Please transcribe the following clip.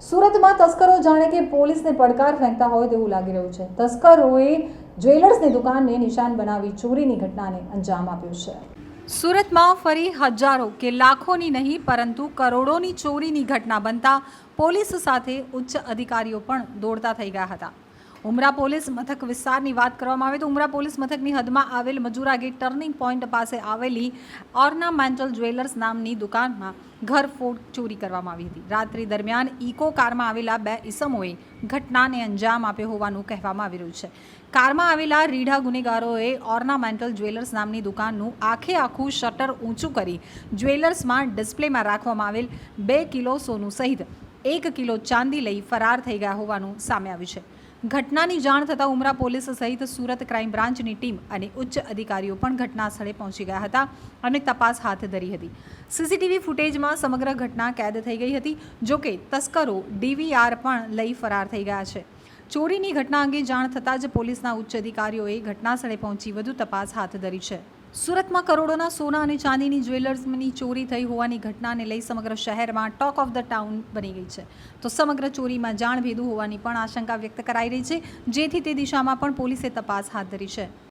તસ્કરો જાણે કે પોલીસને પડકાર ફેંકતા હોય તેવું લાગી રહ્યું છે. તસ્કરોએ જ્વેલર્સની દુકાનને નિશાન બનાવી ચોરીની ઘટનાને અંજામ આપ્યો છે. સુરતમાં ફરી હજારો કે લાખોની નહીં, પરંતુ કરોડોની ચોરીની ઘટના બનતા પોલીસ સાથે ઉચ્ચ અધિકારીઓ પણ દોડતા થઈ ગયા હતા. ઉમરા પોલીસ મથક વિસ્તારની વાત કરવામાં આવે તો ઉમરા પોલીસ મથકની હદમાં આવેલ મજુરા ગેટ ટર્નિંગ પોઈન્ટ પાસે આવેલી ઓર્નામેન્ટલ જ્વેલર્સ નામની દુકાનમાં ઘરફોડ ચોરી કરવામાં આવી હતી. રાત્રિ દરમિયાન ઇકો કારમાં આવેલા બે ઇસમોએ ઘટનાને અંજામ આપ્યો હોવાનું કહેવામાં આવી રહ્યું છે. કારમાં આવેલા રીઢા ગુનેગારોએ ઓર્નામેન્ટલ જ્વેલર્સ નામની દુકાનનું આખે આખું શટર ઊંચું કરી જ્વેલર્સમાં ડિસ્પ્લેમાં રાખવામાં આવેલ બે કિલો સોનું સહિત એક કિલો ચાંદી લઈ ફરાર થઈ ગયા હોવાનું સામે આવ્યું છે. ઘટનાની જાણ થતાં ઉમરા પોલીસ સહિત સુરત ક્રાઇમ બ્રાન્ચની ટીમ અને ઉચ્ચ અધિકારીઓ પણ ઘટના સ્થળે પહોંચી ગયા હતા અને તપાસ હાથ ધરી હતી. સીસીટીવી ફૂટેજમાં સમગ્ર ઘટના કેદ થઈ ગઈ હતી જોકે તસ્કરો ડીવીઆર પણ લઈ ફરાર થઈ ગયા છે. ચોરીની ઘટના અંગે જાણ થતાં જ પોલીસના ઉચ્ચ અધિકારીઓએ ઘટના સ્થળે પહોંચી વધુ તપાસ હાથ ધરી છે. સુરતમાં કરોડોના સોના અને ચાંદીની જ્વેલર્સની ચોરી થઈ હોવાની ઘટનાને લઈ સમગ્ર શહેરમાં ટોક ઓફ ધ ટાઉન બની ગઈ છે. તો સમગ્ર ચોરીમાં જાણ ભેદું હોવાની પણ આશંકા વ્યક્ત કરાઈ રહી છે, જેથી તે દિશામાં પણ પોલીસે તપાસ હાથ ધરી છે.